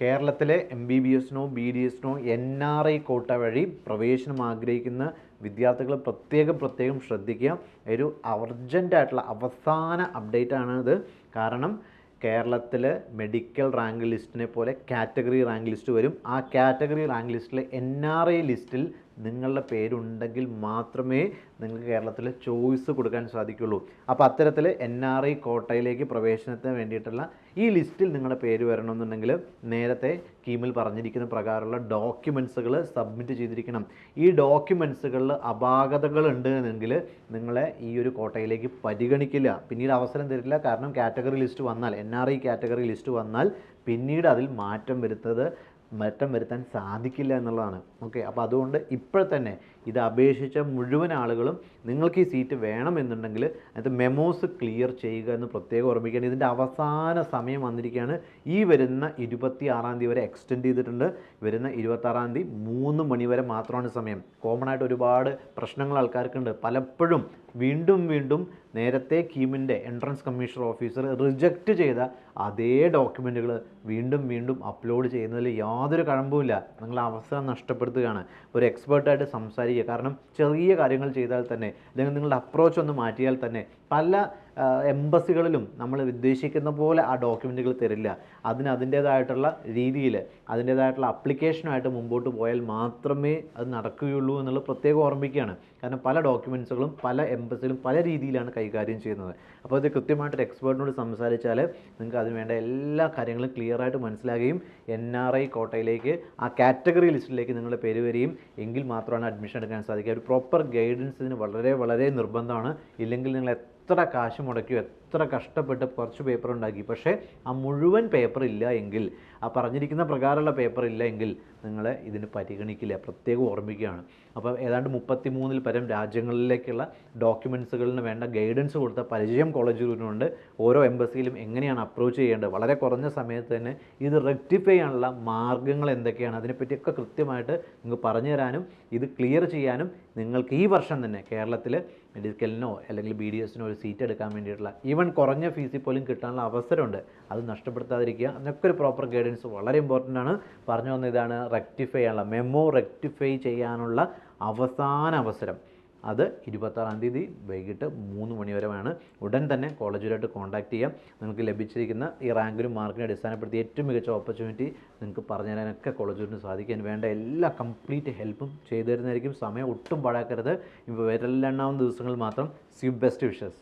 കേരളത്തിലെ M B B എസിനോ B D എസിനോ എൻ ആർ ഐ കോട്ട വഴി പ്രവേശനം ആഗ്രഹിക്കുന്ന വിദ്യാർത്ഥികൾ പ്രത്യേകം പ്രത്യേകം ശ്രദ്ധിക്കുക. ഒരു അർജന്റായിട്ടുള്ള അവസാന അപ്ഡേറ്റ് ആണ് അത് കാരണം കേരളത്തിൽ മെഡിക്കൽ റാങ്ക് ലിസ്റ്റിനെ പോലെ കാറ്റഗറി റാങ്ക് ലിസ്റ്റ് വരും. ആ കാറ്റഗറി റാങ്ക് ലിസ്റ്റിലെ എൻ ആർ ഐ ലിസ്റ്റിൽ നിങ്ങളുടെ പേരുണ്ടെങ്കിൽ മാത്രമേ നിങ്ങൾക്ക് കേരളത്തിൽ ചോയ്സ് കൊടുക്കാൻ സാധിക്കുള്ളൂ. അപ്പോൾ അത്തരത്തിൽ എൻ ആർ ഐ കോട്ടയിലേക്ക് പ്രവേശനത്തിന് വേണ്ടിയിട്ടുള്ള ഈ ലിസ്റ്റിൽ നിങ്ങളുടെ പേര് വരണമെന്നുണ്ടെങ്കിൽ നേരത്തെ കീമിൽ പറഞ്ഞിരിക്കുന്ന പ്രകാരമുള്ള ഡോക്യുമെൻസുകൾ സബ്മിറ്റ് ചെയ്തിരിക്കണം. ഈ ഡോക്യുമെൻസുകളിൽ അപാകതകൾ ഉണ്ട് എന്നെങ്കിൽ നിങ്ങളെ ഈ ഒരു കോട്ടയിലേക്ക് പരിഗണിക്കില്ല. പിന്നീട് അവസരം തരില്ല. കാരണം കാറ്റഗറി ലിസ്റ്റ് വന്നാൽ N R I category list വന്നാൽ പിന്നീട് അതിൽ മാറ്റം വരുത്തത് മാറ്റം വരുത്താൻ സാധിക്കില്ല എന്നുള്ളതാണ്. ഓക്കെ അപ്പോൾ അതുകൊണ്ട് ഇപ്പോൾ തന്നെ ഇത് അപേക്ഷിച്ച മുഴുവൻ ആളുകളും നിങ്ങൾക്ക് ഈ സീറ്റ് വേണമെന്നുണ്ടെങ്കിൽ അതിനകത്ത് മെമോസ് ക്ലിയർ ചെയ്യുക എന്ന് പ്രത്യേകം ഓർമ്മിക്കുകയാണ് ഇതിന്റെ അവസാന സമയം വന്നിരിക്കുകയാണ്. ഈ വരുന്ന ഇരുപത്തി ആറാം തീയതി വരെ എക്സ്റ്റെൻഡ് ചെയ്തിട്ടുണ്ട്. വരുന്ന ഇരുപത്താറാം തീയതി മൂന്ന് മണി വരെ മാത്രമാണ് സമയം. കോമൺ ആയിട്ട് ഒരുപാട് പ്രശ്നങ്ങൾ ആൾക്കാർക്കുണ്ട്. പലപ്പോഴും വീണ്ടും വീണ്ടും നേരത്തെ കീമിന്റെ എൻട്രൻസ് കമ്മീഷണർ ഓഫീസർ റിജക്റ്റ് ചെയ്ത അതേ ഡോക്യുമെന്റുകൾ വീണ്ടും വീണ്ടും അപ്ലോഡ് ചെയ്യുന്നതിൽ യാതൊരു കഴമ്പുമില്ല. നിങ്ങൾ അവസരം നഷ്ടപ്പെടുത്തുകയാണ്. ഒരു എക്സ്പേർട്ടായിട്ട് സംസാരിക്കുക. കാരണം ചെറിയ കാര്യങ്ങൾ ചെയ്താൽ തന്നെ അല്ലെങ്കിൽ നിങ്ങളുടെ അപ്രോച്ച് ഒന്ന് മാറ്റിയാൽ തന്നെ പല എംബസികളിലും നമ്മൾ ഉദ്ദേശിക്കുന്ന പോലെ ആ ഡോക്യുമെന്റുകൾ തരില്ല. അതിന് അതിന്റേതായിട്ടുള്ള രീതിയിൽ അതിന്റേതായിട്ടുള്ള അപ്ലിക്കേഷനായിട്ട് മുമ്പോട്ട് പോയാൽ മാത്രമേ അത് നടക്കുകയുള്ളൂ എന്നുള്ള പ്രത്യേകം ഓർമ്മിക്കുകയാണ് കാരണം പല ഡോക്യുമെൻസുകളും പല എംബസിലും പല രീതിയിലാണ് കൈകാര്യം ചെയ്യുന്നത്. അപ്പോൾ ഇത് കൃത്യമായിട്ടൊരു എക്സ്പേർട്ടിനോട് സംസാരിച്ചാൽ നിങ്ങൾക്ക് അതിന് വേണ്ട എല്ലാ കാര്യങ്ങളും ക്ലിയറായിട്ട് മനസ്സിലാകുകയും എൻ ആർ ഐ കോട്ടയിലേക്ക് ആ കാറ്റഗറി ലിസ്റ്റിലേക്ക് നിങ്ങളുടെ പേര് വരികയും എങ്കിൽ മാത്രമാണ് അഡ്മിഷൻ എടുക്കാൻ സാധിക്കുക. ഒരു പ്രോപ്പർ ഗൈഡൻസ് ഇതിന് വളരെ വളരെ നിർബന്ധമാണ്. ഇല്ലെങ്കിൽ നിങ്ങൾ എത്ര കാശ് മുടക്കിയോ എത്ര കഷ്ടപ്പെട്ട് കുറച്ച് പേപ്പർ ഉണ്ടാക്കി. പക്ഷേ ആ മുഴുവൻ പേപ്പർ ഇല്ല എങ്കിൽ ആ പറഞ്ഞിരിക്കുന്ന പ്രകാരമുള്ള പേപ്പർ ഇല്ല എങ്കിൽ നിങ്ങൾ ഇതിന് പരിഗണിക്കില്ല. പ്രത്യേകം ഓർമ്മിക്കുകയാണ്. അപ്പോൾ ഏതാണ്ട് മുപ്പത്തി മൂന്നിൽ പരം രാജ്യങ്ങളിലേക്കുള്ള ഡോക്യുമെൻസുകളിന് വേണ്ട ഗൈഡൻസ് കൊടുത്ത പരിചയം കോളേജുകളുണ്ട് ഓരോ എംബസിയിലും എങ്ങനെയാണ് അപ്രോച്ച് ചെയ്യേണ്ടത്? വളരെ കുറഞ്ഞ സമയത്ത് തന്നെ ഇത് റെക്ടിഫൈ ചെയ്യാനുള്ള മാർഗങ്ങൾ എന്തൊക്കെയാണ്? അതിനെപ്പറ്റിയൊക്കെ കൃത്യമായിട്ട് നിങ്ങൾക്ക് പറഞ്ഞു തരാനും ഇത് ക്ലിയർ ചെയ്യാനും നിങ്ങൾക്ക് ഈ വർഷം തന്നെ കേരളത്തിൽ മെഡിക്കലിനോ അല്ലെങ്കിൽ ബി ഡി എസിനോ ഒരു സീറ്റ് എടുക്കാൻ വേണ്ടിയിട്ടുള്ള ഈവൻ കുറഞ്ഞ ഫീസിൽ പോലും കിട്ടാനുള്ള അവസരമുണ്ട്. അത് നഷ്ടപ്പെടുത്താതിരിക്കുക. അതിനൊക്കെ ഒരു പ്രോപ്പർ ഗൈഡൻസ് വളരെ ഇമ്പോർട്ടന്റ് ആണ്. പറഞ്ഞു വന്ന ഇതാണ് റെക്ടിഫൈ ചെയ്യാനുള്ള മെമ്മോ റെക്ടിഫൈ ചെയ്യാനുള്ള അവസാന അവസരം. അത് ഇരുപത്താറാം തീയതി വൈകിട്ട് മൂന്ന് മണി വരെ വേണം. ഉടൻ തന്നെ കോളേജുമായിട്ട് കോൺടാക്ട് ചെയ്യാം. നിങ്ങൾക്ക് ലഭിച്ചിരിക്കുന്ന ഈ റാങ്കിലും മാർക്കിനെ അടിസ്ഥാനപ്പെടുത്തി ഏറ്റവും മികച്ച ഓപ്പർച്യൂണിറ്റി നിങ്ങൾക്ക് പറഞ്ഞു തരാനൊക്കെ കോളേജിന് സാധിക്കാൻ വേണ്ട എല്ലാ കംപ്ലീറ്റ് ഹെൽപ്പും ചെയ്തു തരുന്നതായിരിക്കും. സമയം ഒട്ടും പാഴാക്കരുത്. ഇപ്പോൾ വിരലിലെണ്ണാവുന്ന ദിവസങ്ങളിൽ മാത്രം. C best wishes